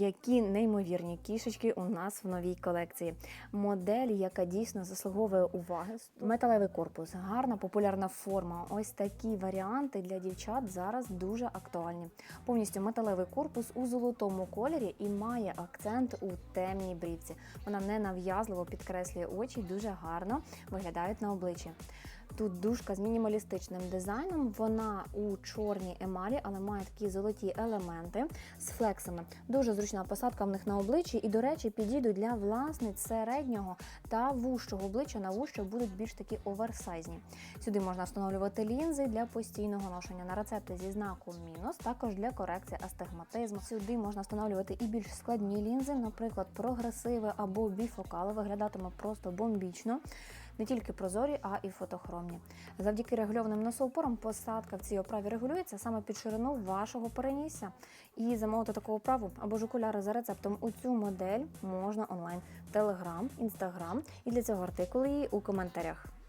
Які неймовірні кішечки у нас в новій колекції. Модель, яка дійсно заслуговує уваги. Металевий корпус, гарна популярна форма. Ось такі варіанти для дівчат зараз дуже актуальні. Повністю металевий корпус у золотому кольорі і має акцент у темній брівці. Вона ненав'язливо підкреслює очі, дуже гарно виглядають на обличчі. Тут дужка з мінімалістичним дизайном. Вона у чорній емалі, але має такі золоті елементи з флексами. Дуже зручна посадка в них на обличчі, і, до речі, підійдуть для власниць середнього та вущого обличчя. На вуще будуть більш такі оверсайзні. Сюди можна встановлювати лінзи для постійного ношення на рецепти зі знаком мінус, також для корекції астигматизму. Сюди можна встановлювати і більш складні лінзи, наприклад, прогресиви або біфокали. Виглядатиме просто бомбічно. Не тільки прозорі, а і фотохромні. Завдяки регульованим носоупорам посадка в цій оправі регулюється саме під ширину вашого перенісся. І замовити таку оправу або ж окуляри за рецептом у цю модель можна онлайн в Телеграм, Інстаграм і для цього артикули у коментарях.